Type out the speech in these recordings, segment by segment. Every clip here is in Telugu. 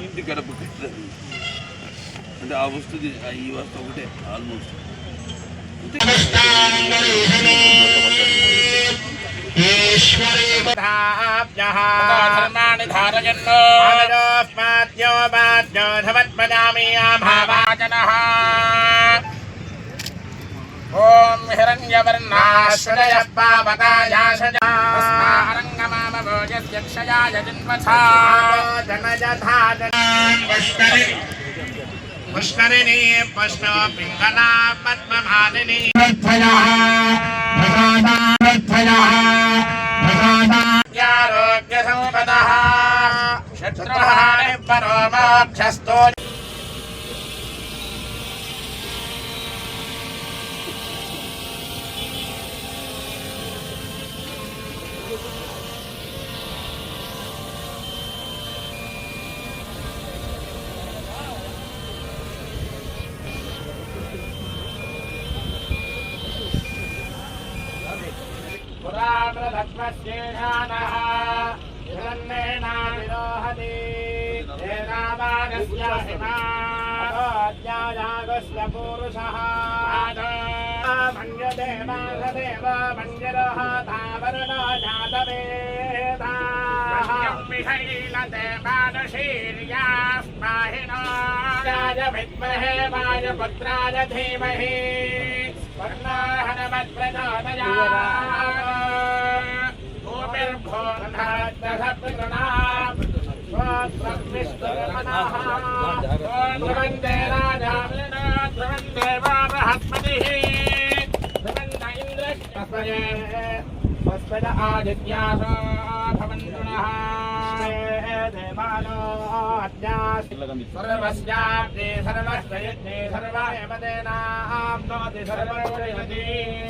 ఇంటి గడప కట్టలేదు అంటే ఆ వస్తుంది ఈ వస్తు ఒకటే ఆల్మోస్ట్ ధర్మాణి ధారయన్నోస్మాద్యో బాధ్యో ధమత్పదామి ఆభావాచనః. ఓం హిరణ్యవర్ణాశ్రయ పావకాయాశరంగమామోజస్యక్షయాయ జన్మథా. పుష్కరిణి పుష్ణ పరో మోక్షస్తో पुराणधर्मस्येषानः हिरण्येनाविरोहति पुरुषः मन्यदेवासदेव मन्यरः तावरणा जातवेदाः मिहैलदेवादशीर्यास्माहिनाय विद्महे वायुपुत्राय धीमहि स्वर्णाहनमत्प्रचोदया भूमिर्भोर्धात्तः पितृणा ధ్రువందే రాజా ధ్రువందే బృహస్పతి స్వస్పద ఆదిత్యాసో దేవాలో సర్వస్యాబ్దే సర్వస్వయజ్ఞే సర్వాయమదేనాం నోతి సర్వోజయతి లక్ష్మీం క్షీరసమగ్రరాజ్ఞానశాంతిం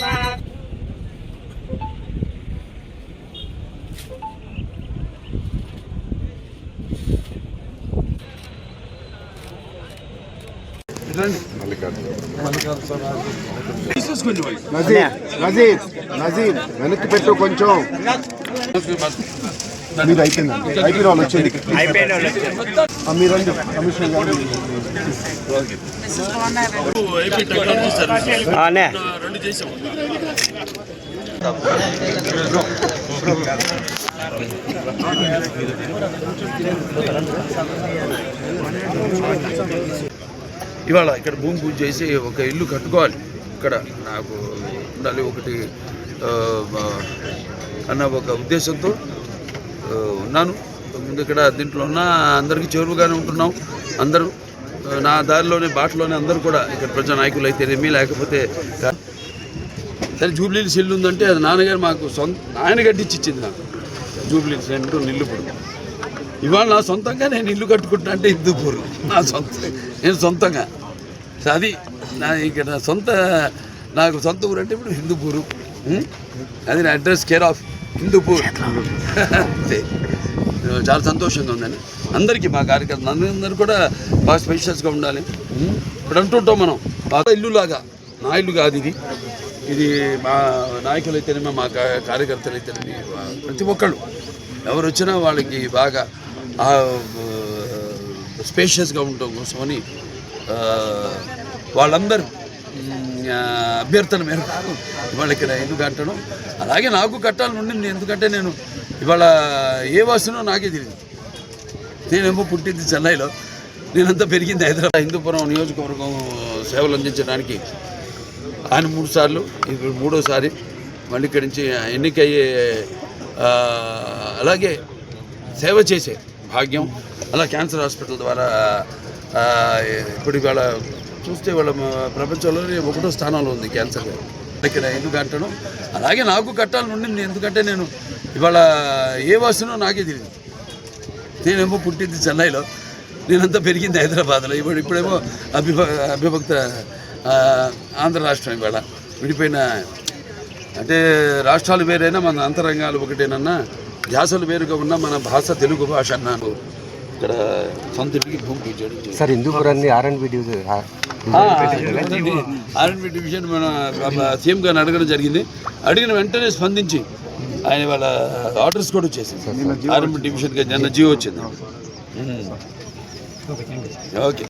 నజీర్ నజీర్ నజీర్ వెనక్కి పెట్టు కొంచెం మీరు అయిపోయిందండి అయిపోయిన వాళ్ళు వచ్చింది మీరండి కమిషనర్ గారు రెండు ఇవాళ ఇక్కడ భూమి పూజ చేసి ఒక ఇల్లు కట్టుకోవాలి. ఇక్కడ నాకు ఉండాలి ఒకటి అన్న ఒక ఉద్దేశంతో ఉన్నాను. ముందు ఇక్కడ దీంట్లో ఉన్న అందరికీ చేరువుగానే ఉంటున్నాం. అందరూ నా దారిలోనే బాటలోనే అందరూ కూడా ఇక్కడ ప్రజా నాయకులు అయితేనేమి లేకపోతే సరే జూబ్లీలు ఇల్లు ఉందంటే అది నాన్నగారు మాకు సొంత ఆయన కట్టించి ఇచ్చింది నాకు. జూబ్లీ సెంటు నిల్లుపుడు. ఇవాళ నా సొంతంగా నేను ఇల్లు కట్టుకుంటున్నా అంటే హిందూపూర్. నా సొంత నేను సొంతంగా. అది నా ఇక్కడ నా సొంత నాకు సొంత ఊరు అంటే ఇప్పుడు హిందూపూరు. అది నా అడ్రస్ కేర్ ఆఫ్ హిందూపూర్. అంతే. చాలా సంతోషంగా ఉందండి. అందరికీ మా కార్యకర్తలు అందరూ కూడా బాగా స్పెషల్స్గా ఉండాలి. ఇప్పుడు అంటుంటాం మనం పాత ఇల్లు లాగా నా ఇల్లు కాదు ఇది. ఇది మా నాయకులు అయితేనేమో మా కార్యకర్తలు అయితేనేమి ప్రతి ఒక్కళ్ళు. ఎవరు వచ్చినా వాళ్ళకి బాగా స్పేషియస్గా ఉండటం కోసమని వాళ్ళందరూ అభ్యర్థన మేరకు ఇవాళ ఇక్కడ ఇల్లు కట్టడం అలాగే నాకు కట్టాలని ఉండింది ఎందుకంటే నేను ఇవాళ ఏ వాసనో నాకే తెలియదు నేనేమో పుట్టింది చెన్నైలో. నేనంతా పెరిగింది హైదరాబాద్. హిందూపురం నియోజకవర్గం సేవలు అందించడానికి ఆయన మూడు సార్లు ఇప్పుడు మూడోసారి మళ్ళీ ఇక్కడి నుంచి ఎన్నికయ్యే అలాగే సేవ చేసే భాగ్యం. అలా క్యాన్సర్ హాస్పిటల్ ద్వారా ఇప్పుడు ఇవాళ చూస్తే వాళ్ళ ప్రపంచంలోనే ఒకటో స్థానంలో ఉంది క్యాన్సర్ ఇక్కడ ఎందుకు అంటాను అలాగే నాకు కట్టాలని ఉండింది. ఎందుకంటే నేను ఇవాళ ఏ వాసనో నాకే తెలియదు నేనేమో పుట్టింది చెన్నైలో. నేనంతా పెరిగింది హైదరాబాద్లో. ఇప్పుడు ఇప్పుడేమో అభిభ అభిభక్త ఆంధ్ర రాష్ట్రం ఇవాళ. విడిపోయిన అంటే రాష్ట్రాలు వేరైనా మన అంతరంగాలు ఒకటేనన్నా ధ్యాసలు వేరుగా ఉన్న మన భాష తెలుగు భాష అన్నాను. ఇక్కడ సొంత ఇంటికి భూమి జరిగింది. Sir హిందూపురాన్ని R and B division R N B division మన సీఎం గారిని అడగడం జరిగింది. అడిగిన వెంటనే స్పందించి ఆయన వాళ్ళ ఆర్డర్స్ కూడా వచ్చేసింది. ఆర్ఎన్బి డివిజన్గా నిన్న జియో వచ్చింది. ఓకే.